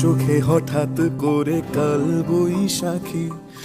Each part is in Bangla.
চোখে হঠাৎ করে কাল বৈশাখী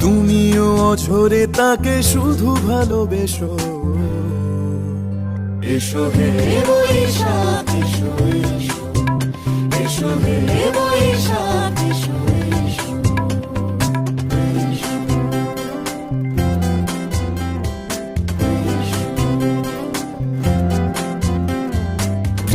তুমিও অঝরে তাকে শুধু ভালোবেসো। এসো হে বৈশাখ এসো এসো। এসো হে